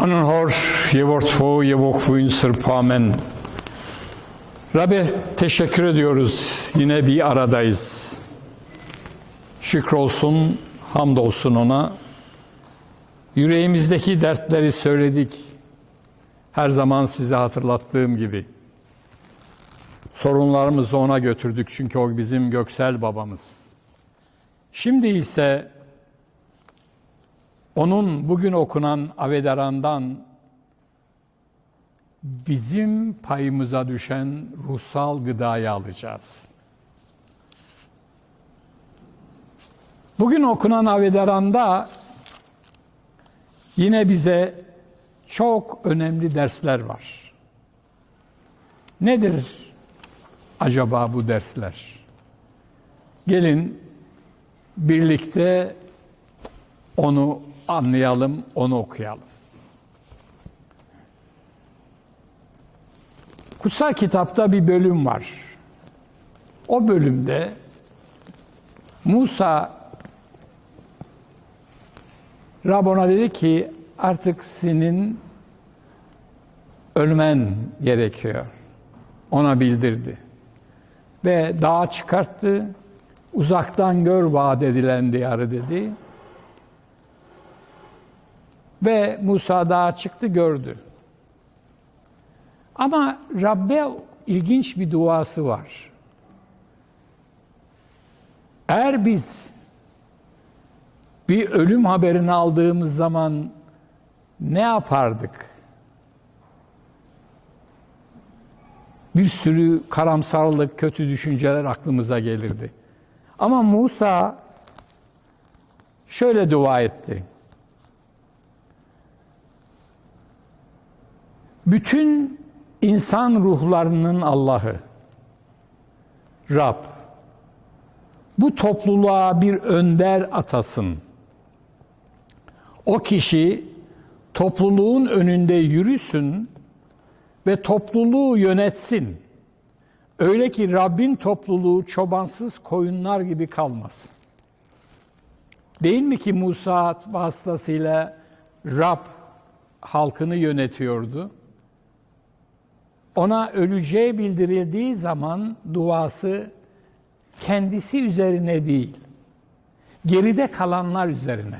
Anunhor Yevortfo Yevokfuin Sırpamen. Rabbe teşekkür ediyoruz. Yine bir aradayız. Şükrolsun, hamdolsun ona. Yüreğimizdeki dertleri söyledik. Her zaman size hatırlattığım gibi. Sorunlarımızı ona götürdük çünkü o bizim göksel babamız. Şimdi ise onun bugün okunan Avedaran'dan bizim payımıza düşen ruhsal gıdayı alacağız. Bugün okunan Avedaran'da yine bize çok önemli dersler var. Nedir acaba bu dersler? Gelin birlikte onu anlayalım, onu okuyalım. Kutsal kitapta bir bölüm var. O bölümde Musa Rab ona dedi ki artık senin ölmen gerekiyor. Ona bildirdi. Ve dağa çıkarttı. Uzaktan gör vaat edilen diyarı dedi. Ve Musa dağa çıktı gördü. Ama Rabbe ilginç bir duası var. Eğer biz bir ölüm haberini aldığımız zaman ne yapardık? Bir sürü karamsarlık, kötü düşünceler aklımıza gelirdi. Ama Musa şöyle dua etti. Bütün insan ruhlarının Allah'ı, Rab, bu topluluğa bir önder atasın. O kişi topluluğun önünde yürüsün ve topluluğu yönetsin. Öyle ki Rabbin topluluğu çobansız koyunlar gibi kalmasın. Değil mi ki Musa vasıtasıyla Rab halkını yönetiyordu? Ona öleceği bildirildiği zaman duası kendisi üzerine değil, geride kalanlar üzerine.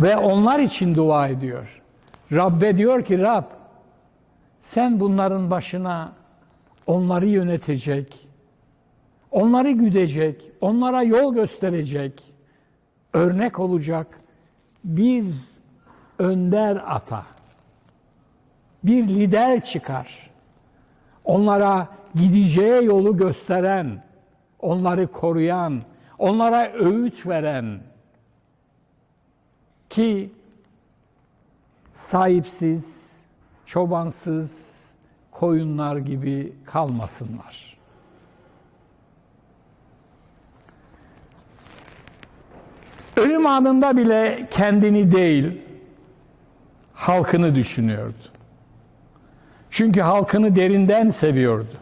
Ve onlar için dua ediyor. Rabbe diyor ki Rab sen bunların başına onları yönetecek, onları güdecek, onlara yol gösterecek, örnek olacak bir önder ata, bir lider çıkar. Onlara gideceği yolu gösteren, onları koruyan, onlara öğüt veren ki sahipsiz, çobansız koyunlar gibi kalmasınlar. Ölüm anında bile kendini değil, halkını düşünüyordu. Çünkü halkını derinden seviyordu.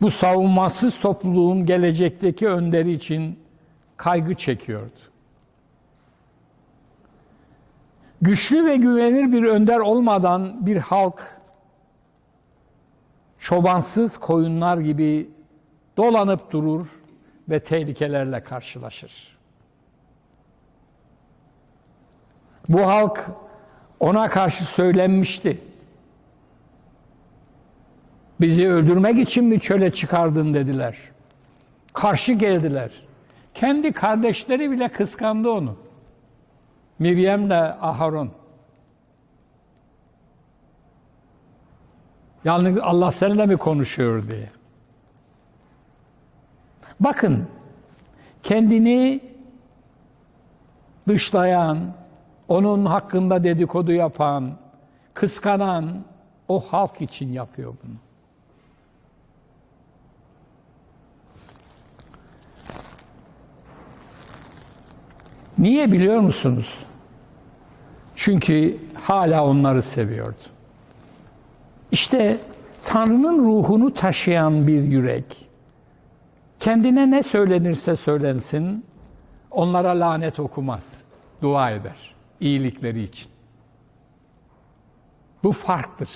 Bu savunmasız topluluğun gelecekteki önderi için kaygı çekiyordu. Güçlü ve güvenilir bir önder olmadan bir halk çobansız koyunlar gibi dolanıp durur ve tehlikelerle karşılaşır. Bu halk ona karşı söylenmişti. Bizi öldürmek için mi çöle çıkardın dediler. Karşı geldiler. Kendi kardeşleri bile kıskandı onu. Miryem'le Aharon. Yani Allah seninle mi konuşuyor diye. Bakın, kendini dışlayan, onun hakkında dedikodu yapan, kıskanan o halk için yapıyor bunu. Niye biliyor musunuz? Çünkü hala onları seviyordu. İşte Tanrı'nın ruhunu taşıyan bir yürek, kendine ne söylenirse söylensin, onlara lanet okumaz. dua eder. iyilikleri için. Bu farktır.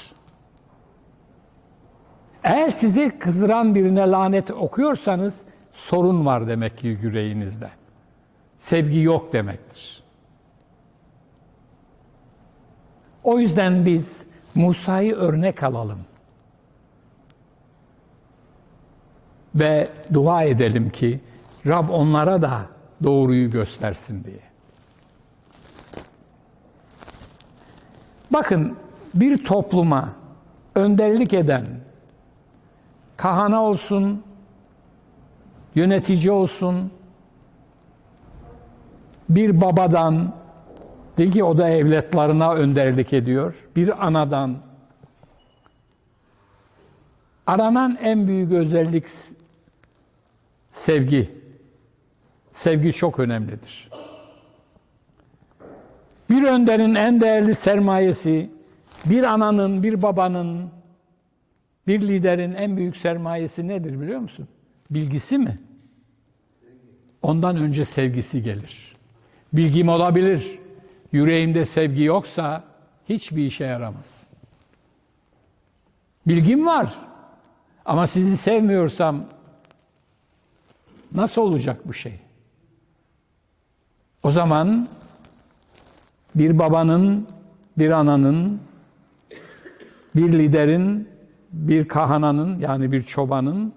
Eğer sizi kızdıran birine lanet okuyorsanız sorun var demek ki yüreğinizde. Sevgi yok demektir. O yüzden biz Musa'yı örnek alalım. Ve dua edelim ki Rab onlara da doğruyu göstersin diye. Bakın bir topluma önderlik eden kahana olsun, yönetici olsun, bir babadan, de ki o da evlatlarına önderlik ediyor, bir anadan. Aranan en büyük özellik sevgi. Sevgi çok önemlidir. Bir önderin en değerli sermayesi, bir ananın, bir babanın, bir liderin en büyük sermayesi nedir biliyor musun? Bilgisi mi? Ondan önce sevgisi gelir. Bilgim olabilir. Yüreğimde sevgi yoksa hiçbir işe yaramaz. Bilgim var. Ama sizi sevmiyorsam nasıl olacak bu şey? O zaman bir babanın, bir ananın, bir liderin, bir kahananın yani bir çobanın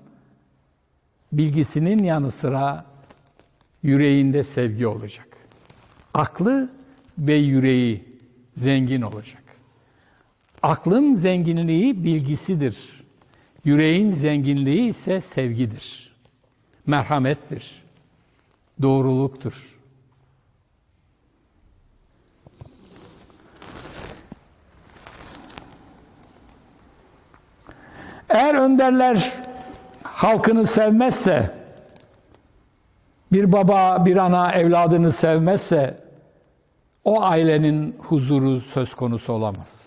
bilgisinin yanı sıra yüreğinde sevgi olacak. Aklı ve yüreği zengin olacak. Aklın zenginliği bilgisidir. Yüreğin zenginliği ise sevgidir. Merhamettir. Doğruluktur. Eğer önderler halkını sevmezse, bir baba, bir ana evladını sevmezse, o ailenin huzuru söz konusu olamaz.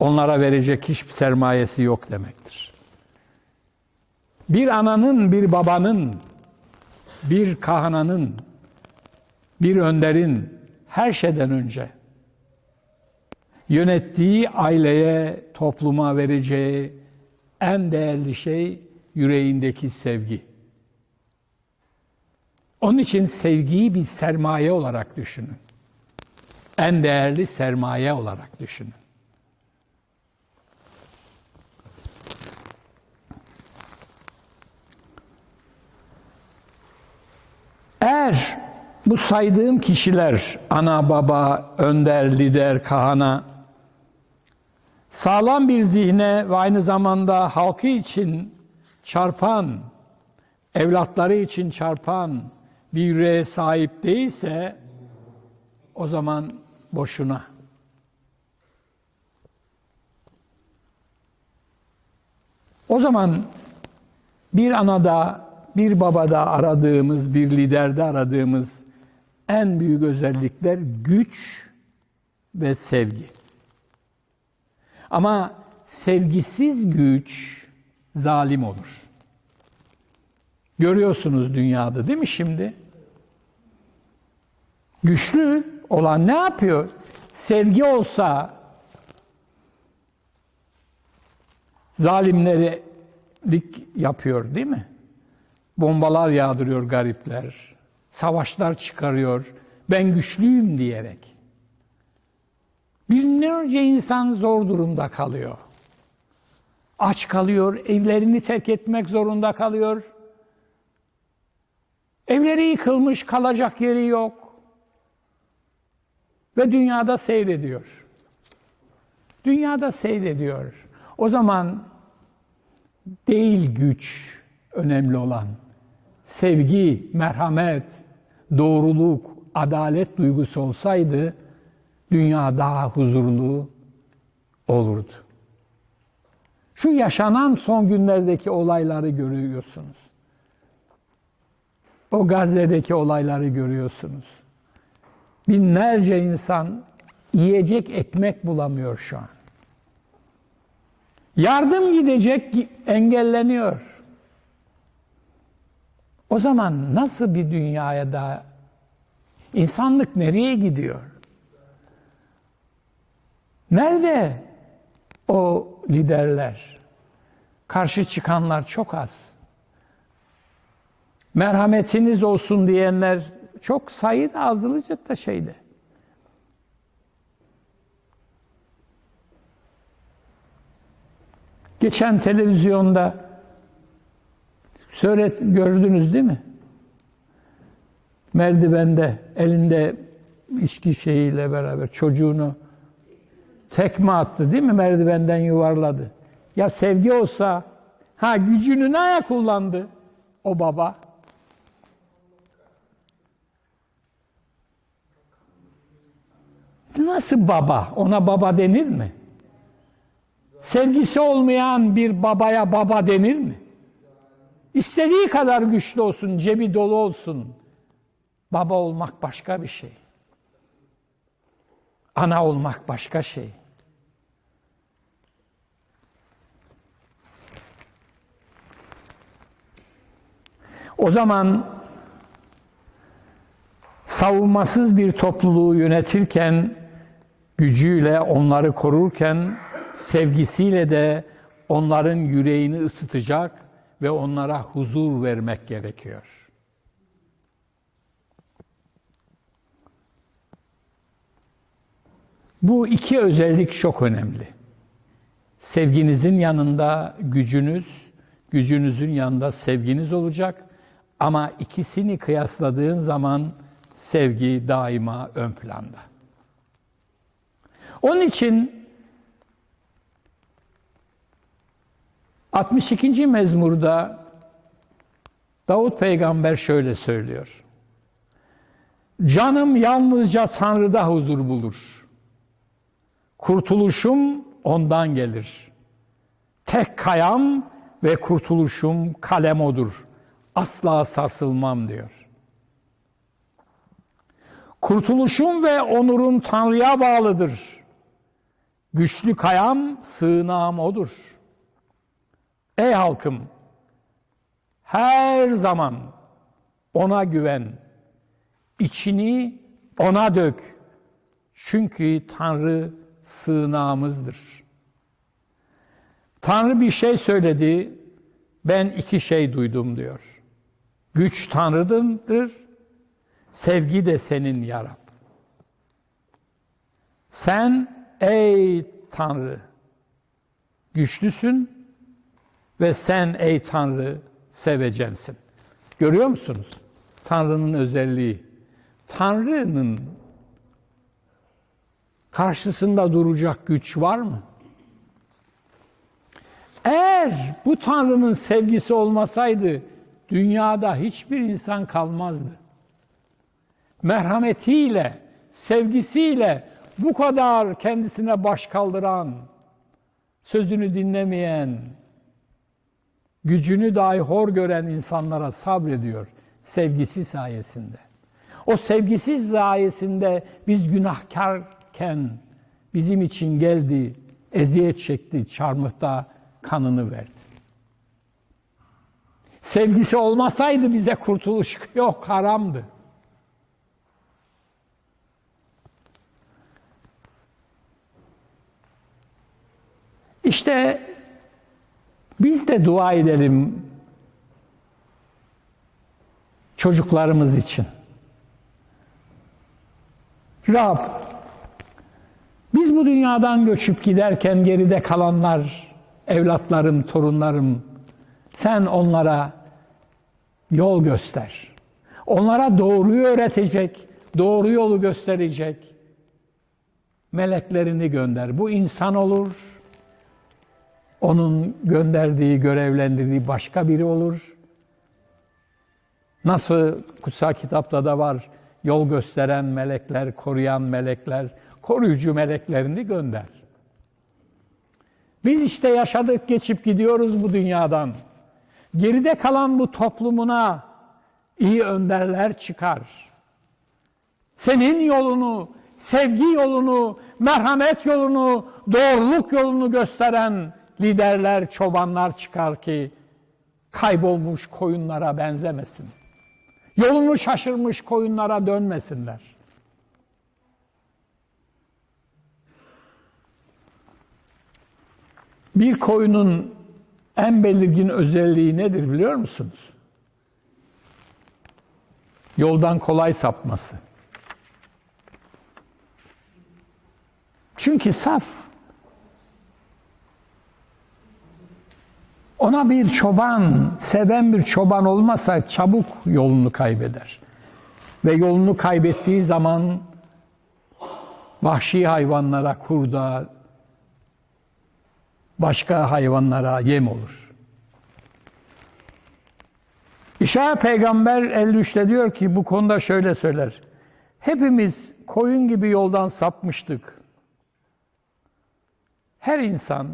Onlara verecek hiçbir sermayesi yok demektir. Bir ananın, bir babanın, bir kahananın, bir önderin her şeyden önce yönettiği aileye, topluma vereceği en değerli şey yüreğindeki sevgi. Onun için sevgiyi bir sermaye olarak düşünün. En değerli sermaye olarak düşünün. Eğer bu saydığım kişiler ana baba, önder, lider, kahana sağlam bir zihne ve aynı zamanda halkı için çarpan, evlatları için çarpan bir yüreğe sahip değilse o zaman boşuna. O zaman bir anada, bir babada aradığımız, bir liderde aradığımız en büyük özellikler güç ve sevgi. Ama sevgisiz güç zalim olur. Görüyorsunuz dünyada değil mi şimdi? Güçlü olan ne yapıyor? Sevgi olsa zalimleri lik yapıyor değil mi? Bombalar yağdırıyor garipler. Savaşlar çıkarıyor. Ben güçlüyüm diyerek. Binlerce insan zor durumda kalıyor. Aç kalıyor, evlerini terk etmek zorunda kalıyor. Evleri yıkılmış, kalacak yeri yok. Ve dünyada seyrediyor. Dünyada seyrediyor. O zaman değil güç önemli olan. Sevgi, merhamet, doğruluk, adalet duygusu olsaydı dünya daha huzurlu olurdu. Şu yaşanan son günlerdeki olayları görüyorsunuz. O Gazze'deki olayları görüyorsunuz. Binlerce insan yiyecek ekmek bulamıyor şu an. Yardım gidecek engelleniyor. O zaman nasıl bir dünyaya da İnsanlık nereye gidiyor? Nerede o liderler? Karşı çıkanlar çok az. Merhametiniz olsun diyenler çok sayıda azılıcı da şeyde. Geçen televizyonda söylet gördünüz değil mi? Merdivende elinde içki şeyiyle beraber çocuğunu tekme attı değil mi? Merdivenden yuvarladı. Ya sevgi olsa ha gücünü neye kullandı o baba? Nasıl baba? Ona baba denir mi? Sevgisi olmayan bir babaya baba denir mi? İstediği kadar güçlü olsun, cebi dolu olsun. Baba olmak başka bir şey. Ana olmak başka şey. O zaman savunmasız bir topluluğu yönetirken, gücüyle onları korurken, sevgisiyle de onların yüreğini ısıtacak ve onlara huzur vermek gerekiyor. Bu iki özellik çok önemli. Sevginizin yanında gücünüz, gücünüzün yanında sevginiz olacak. Ama ikisini kıyasladığın zaman sevgi daima ön planda. Onun için 62. mezmurda Davut peygamber şöyle söylüyor. Canım yalnızca Tanrı'da huzur bulur. Kurtuluşum ondan gelir. Tek kayam ve kurtuluşum kalem odur. Asla sarsılmam diyor. Kurtuluşum ve onurum Tanrı'ya bağlıdır. Güçlü kayam, sığınağım odur. Ey halkım, her zaman ona güven. İçini ona dök. Çünkü Tanrı sığınağımızdır. Tanrı bir şey söyledi, ben iki şey duydum diyor. Güç Tanrı'dır, sevgi de senin ya Rab. Sen ey Tanrı güçlüsün ve sen ey Tanrı sevecensin. Görüyor musunuz? Tanrı'nın özelliği. Tanrı'nın karşısında duracak güç var mı? Eğer bu Tanrı'nın sevgisi olmasaydı dünyada hiçbir insan kalmazdı. Merhametiyle, sevgisiyle bu kadar kendisine baş kaldıran, sözünü dinlemeyen, gücünü dahi hor gören insanlara sabrediyor sevgisi sayesinde. O sevgisiz sayesinde biz günahkarken bizim için geldi, eziyet çekti, çarmıhta kanını verdi. Sevgisi olmasaydı bize kurtuluş yok, haramdı. İşte biz de dua edelim çocuklarımız için. Rab, biz bu dünyadan göçüp giderken geride kalanlar, evlatlarım, torunlarım, sen onlara yol göster. Onlara doğruyu öğretecek, doğru yolu gösterecek meleklerini gönder. Bu insan olur, onun gönderdiği, görevlendirdiği başka biri olur. Nasıl kutsal kitapta da var, yol gösteren melekler, koruyan melekler, koruyucu meleklerini gönder. Biz işte yaşadık, geçip gidiyoruz bu dünyadan. Geride kalan bu toplumuna iyi önderler çıkar. Senin yolunu, sevgi yolunu, merhamet yolunu, doğruluk yolunu gösteren liderler, çobanlar çıkar ki kaybolmuş koyunlara benzemesin. Yolunu şaşırmış koyunlara dönmesinler. Bir koyunun en belirgin özelliği nedir biliyor musunuz? Yoldan kolay sapması. Çünkü saf. Ona bir çoban, seven bir çoban olmasa çabuk yolunu kaybeder. Ve yolunu kaybettiği zaman vahşi hayvanlara, kurda, başka hayvanlara yem olur. İşa peygamber 53'te diyor ki bu konuda şöyle söyler. Hepimiz koyun gibi yoldan sapmıştık. Her insan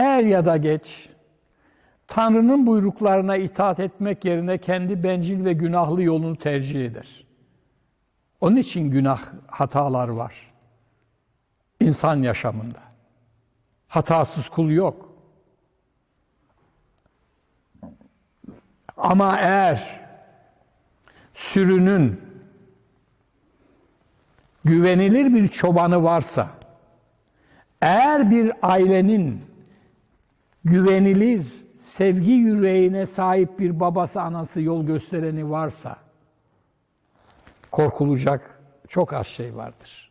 er ya da geç Tanrı'nın buyruklarına itaat etmek yerine kendi bencil ve günahlı yolunu tercih eder. Onun için günah hatalar var. insan yaşamında. Hatasız kul yok. Ama eğer sürünün güvenilir bir çobanı varsa, eğer bir ailenin güvenilir, sevgi yüreğine sahip bir babası, anası, yol göstereni varsa, korkulacak çok az şey vardır.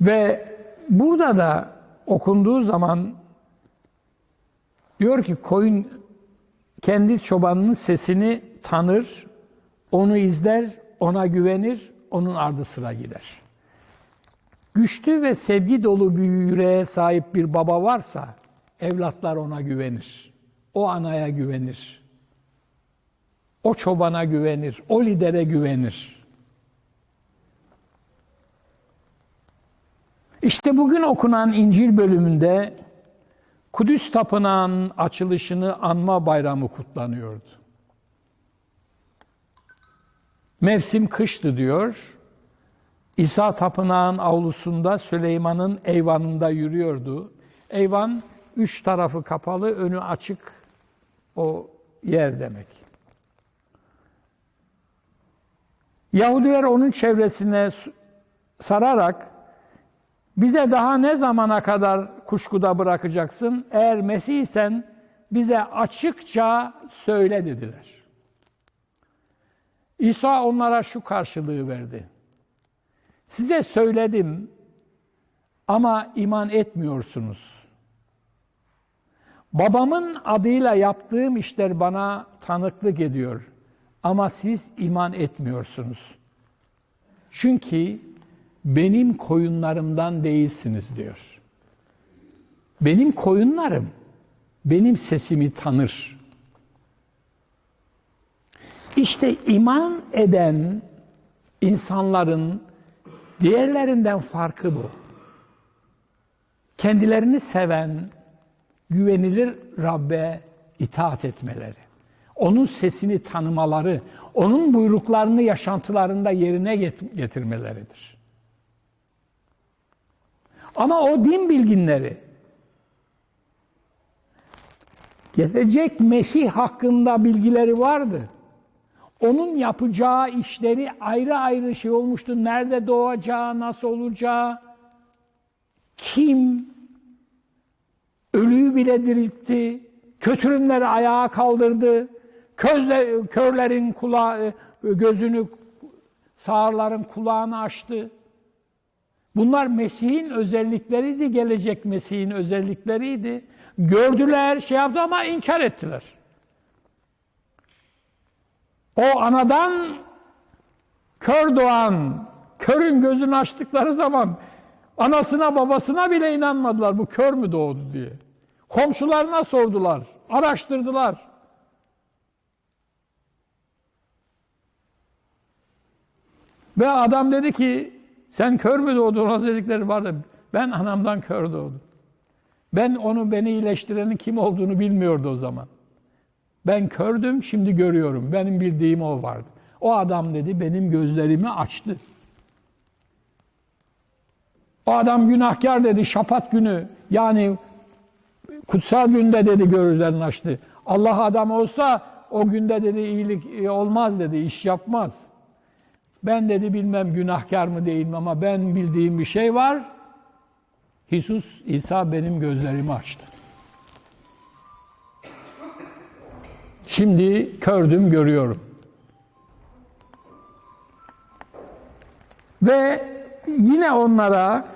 Ve burada da okunduğu zaman diyor ki koyun kendi çobanının sesini tanır, onu izler, ona güvenir, onun ardı sıra gider. Güçlü ve sevgi dolu bir yüreğe sahip bir baba varsa evlatlar ona güvenir. O anaya güvenir. O çobana güvenir, o lidere güvenir. İşte bugün okunan İncil bölümünde Kudüs Tapınağı'nın açılışını anma bayramı kutlanıyordu. Mevsim kıştı diyor. İsa Tapınağı'nın avlusunda Süleyman'ın eyvanında yürüyordu. Eyvan üç tarafı kapalı, önü açık o yer demek. Yahudiler onun çevresine sararak bize daha ne zamana kadar kuşkuda bırakacaksın? Eğer Mesih'sen bize açıkça söyle dediler. İsa onlara şu karşılığı verdi. Size söyledim ama iman etmiyorsunuz. Babamın adıyla yaptığım işler bana tanıklık ediyor ama siz iman etmiyorsunuz. Çünkü benim koyunlarımdan değilsiniz diyor. Benim koyunlarım benim sesimi tanır. İşte iman eden insanların diğerlerinden farkı bu. Kendilerini seven, güvenilir Rabbe itaat etmeleri. Onun sesini tanımaları, onun buyruklarını yaşantılarında yerine getirmeleridir. Ama o din bilginleri gelecek Mesih hakkında bilgileri vardı. Onun yapacağı işleri ayrı ayrı şey olmuştu. Nerede doğacağı, nasıl olacağı, kim ölüyü bile diriltti, kötürümleri ayağa kaldırdı, közle, körlerin kulağı, gözünü, sağırların kulağını açtı. Bunlar Mesih'in özellikleriydi, gelecek Mesih'in özellikleriydi. Gördüler, şey yaptı ama inkar ettiler. O anadan kör doğan, körün gözünü açtıkları zaman anasına babasına bile inanmadılar bu kör mü doğdu diye. Komşularına sordular, araştırdılar. Ve adam dedi ki sen kör mü doğdun? Ona dedikleri vardı. Ben anamdan kör doğdum. Ben onu beni iyileştirenin kim olduğunu bilmiyordu o zaman. Ben kördüm, şimdi görüyorum. Benim bildiğim o vardı. O adam dedi, benim gözlerimi açtı. O adam günahkar dedi, şafat günü. Yani Kutsal günde dedi gözlerini açtı. Allah adam olsa o günde dedi iyilik olmaz dedi, iş yapmaz. Ben dedi bilmem günahkar mı değil mi ama ben bildiğim bir şey var. Hisus İsa benim gözlerimi açtı. Şimdi kördüm görüyorum. Ve yine onlara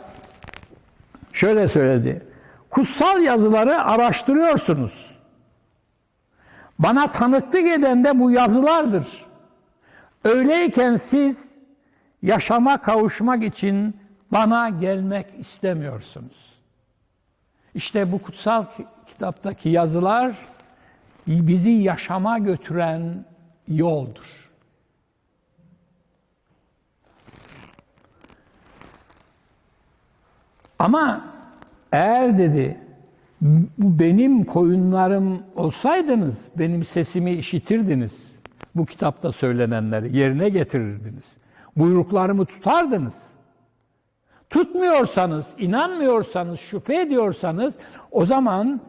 şöyle söyledi. Kutsal yazıları araştırıyorsunuz. Bana tanıklık eden de bu yazılardır. Öyleyken siz yaşama kavuşmak için bana gelmek istemiyorsunuz. İşte bu kutsal kitaptaki yazılar bizi yaşama götüren yoldur. Ama eğer dedi benim koyunlarım olsaydınız benim sesimi işitirdiniz. Bu kitapta söylenenleri yerine getirirdiniz. Buyruklarımı tutardınız. Tutmuyorsanız, inanmıyorsanız, şüphe ediyorsanız o zaman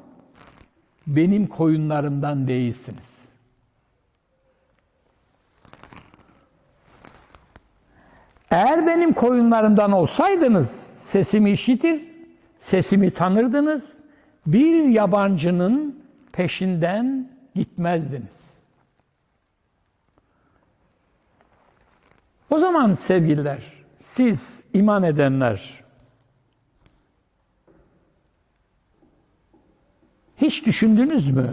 benim koyunlarımdan değilsiniz. Eğer benim koyunlarımdan olsaydınız sesimi işitir, sesimi tanırdınız, bir yabancının peşinden gitmezdiniz. O zaman sevgililer, siz iman edenler, hiç düşündünüz mü?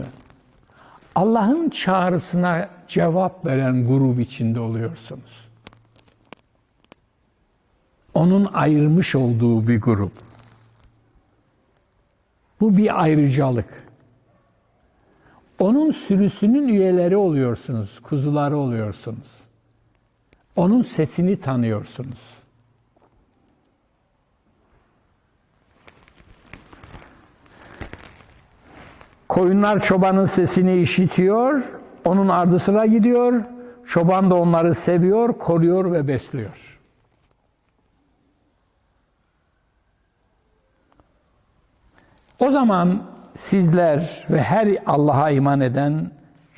Allah'ın çağrısına cevap veren grup içinde oluyorsunuz. Onun ayırmış olduğu bir grup. Bu bir ayrıcalık. Onun sürüsünün üyeleri oluyorsunuz, kuzuları oluyorsunuz. Onun sesini tanıyorsunuz. Koyunlar çobanın sesini işitiyor, onun ardı sıra gidiyor. Çoban da onları seviyor, koruyor ve besliyor. O zaman sizler ve her Allah'a iman eden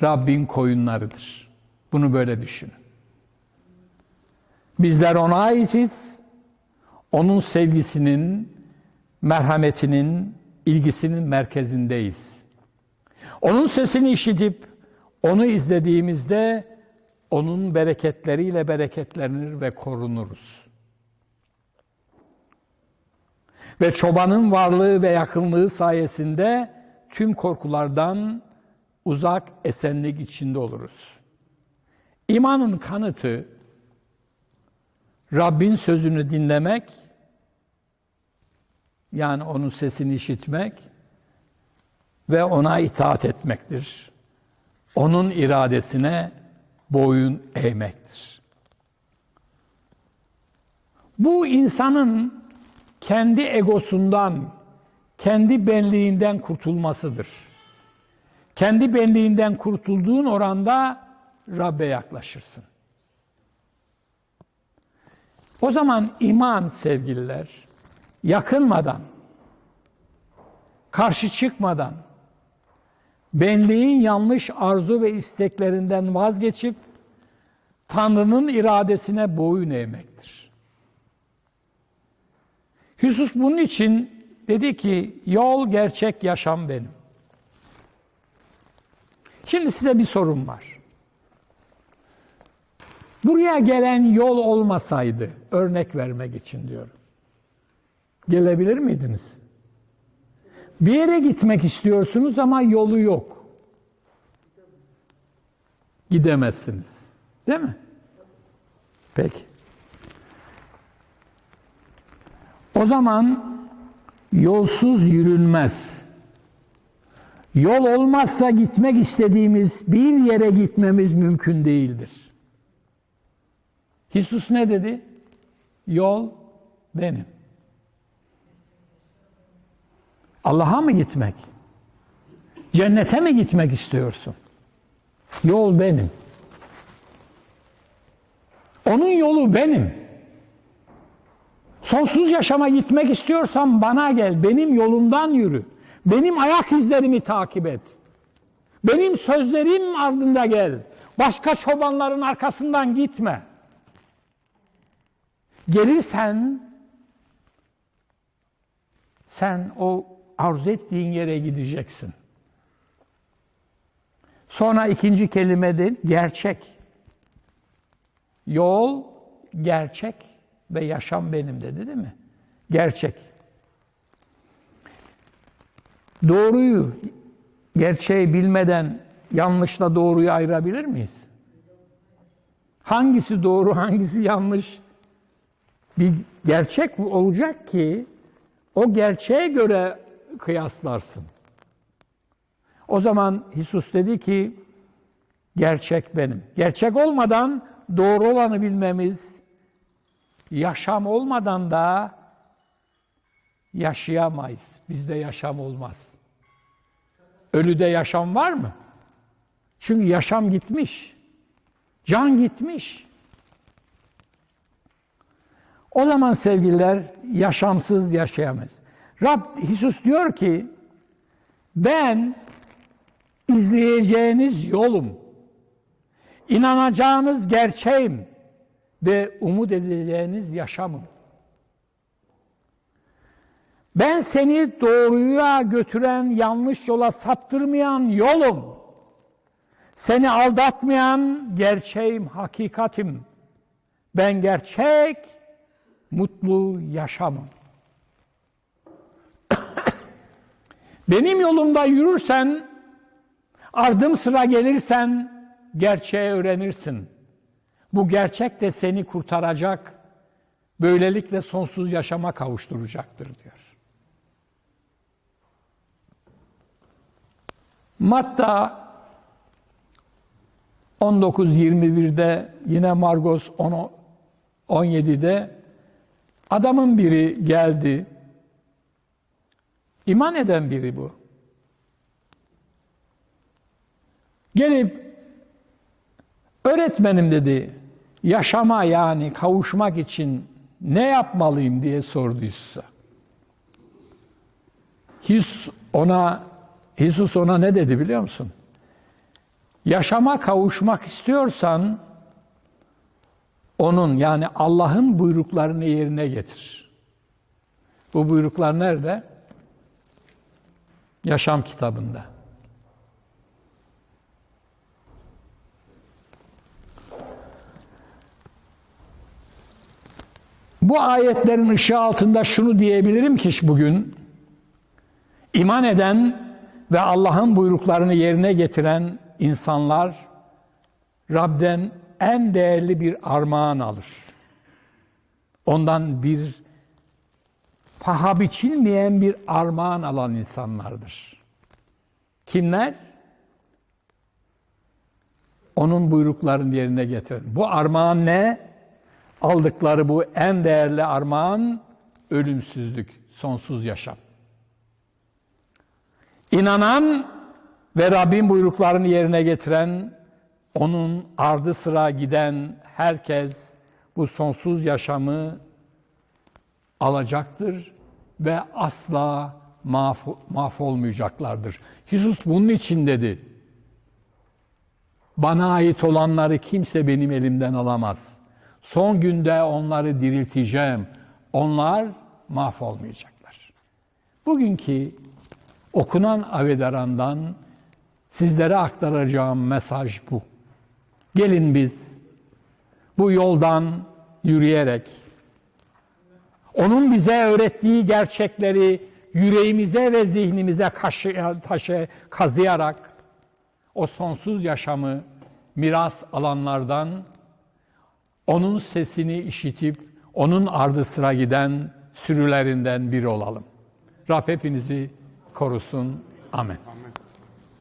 Rabbin koyunlarıdır. Bunu böyle düşünün. Bizler ona aitiz. Onun sevgisinin, merhametinin, ilgisinin merkezindeyiz. Onun sesini işitip onu izlediğimizde onun bereketleriyle bereketlenir ve korunuruz. Ve çobanın varlığı ve yakınlığı sayesinde tüm korkulardan uzak esenlik içinde oluruz. İmanın kanıtı Rabbin sözünü dinlemek, yani onun sesini işitmek ve ona itaat etmektir. Onun iradesine boyun eğmektir. Bu insanın kendi egosundan, kendi benliğinden kurtulmasıdır. Kendi benliğinden kurtulduğun oranda Rabbe yaklaşırsın. O zaman iman sevgililer yakınmadan, karşı çıkmadan, benliğin yanlış arzu ve isteklerinden vazgeçip Tanrı'nın iradesine boyun eğmektir. Yusuf bunun için dedi ki yol, gerçek, yaşam benim. Şimdi size bir sorum var. Buraya gelen yol olmasaydı, örnek vermek için diyorum. Gelebilir miydiniz? Bir yere gitmek istiyorsunuz ama yolu yok. Gidemezsiniz. Değil mi? Peki. O zaman yolsuz yürünmez. Yol olmazsa gitmek istediğimiz bir yere gitmemiz mümkün değildir. Hisus ne dedi? Yol benim. Allah'a mı gitmek? Cennete mi gitmek istiyorsun? Yol benim. Onun yolu benim. Sonsuz yaşama gitmek istiyorsan bana gel, benim yolumdan yürü. Benim ayak izlerimi takip et. Benim sözlerim ardında gel. Başka çobanların arkasından gitme. Gelirsen sen o arzu ettiğin yere gideceksin. Sonra ikinci kelime de gerçek. Yol, gerçek ve yaşam benim dedi değil mi? Gerçek. Doğruyu, gerçeği bilmeden yanlışla doğruyu ayırabilir miyiz? Hangisi doğru, hangisi yanlış? Bir gerçek olacak ki o gerçeğe göre kıyaslarsın. O zaman Hisus dedi ki gerçek benim. Gerçek olmadan doğru olanı bilmemiz, yaşam olmadan da yaşayamayız. Bizde yaşam olmaz. Ölüde yaşam var mı? Çünkü yaşam gitmiş. Can gitmiş. O zaman sevgililer yaşamsız yaşayamayız. Rab Hisus diyor ki ben izleyeceğiniz yolum, inanacağınız gerçeğim ve umut edeceğiniz yaşamım. Ben seni doğruya götüren, yanlış yola saptırmayan yolum. Seni aldatmayan gerçeğim, hakikatim. Ben gerçek, mutlu yaşamım. Benim yolumda yürürsen, ardım sıra gelirsen gerçeği öğrenirsin. Bu gerçek de seni kurtaracak, böylelikle sonsuz yaşama kavuşturacaktır diyor. Matta 19.21'de yine Margos 10 17'de adamın biri geldi. İman eden biri bu. Gelip öğretmenim dedi. Yaşama yani kavuşmak için ne yapmalıyım diye sorduysa. His ona Jesus ona ne dedi biliyor musun? Yaşama kavuşmak istiyorsan onun yani Allah'ın buyruklarını yerine getir. Bu buyruklar nerede? Yaşam kitabında. Bu ayetlerin ışığı altında şunu diyebilirim ki bugün iman eden ve Allah'ın buyruklarını yerine getiren insanlar Rab'den en değerli bir armağan alır. Ondan bir paha biçilmeyen bir armağan alan insanlardır. Kimler? Onun buyruklarını yerine getiren. Bu armağan ne? Aldıkları bu en değerli armağan ölümsüzlük, sonsuz yaşam. İnanan ve Rabbin buyruklarını yerine getiren, onun ardı sıra giden herkes bu sonsuz yaşamı alacaktır ve asla mahv mahvolmayacaklardır. Jesus bunun için dedi. Bana ait olanları kimse benim elimden alamaz. Son günde onları dirilteceğim. Onlar mahvolmayacaklar. Bugünkü okunan Avedaran'dan sizlere aktaracağım mesaj bu. Gelin biz bu yoldan yürüyerek onun bize öğrettiği gerçekleri yüreğimize ve zihnimize kaşı, taşı, kazıyarak o sonsuz yaşamı miras alanlardan onun sesini işitip onun ardı sıra giden sürülerinden biri olalım. Rab hepinizi korusun. Amin. Amin.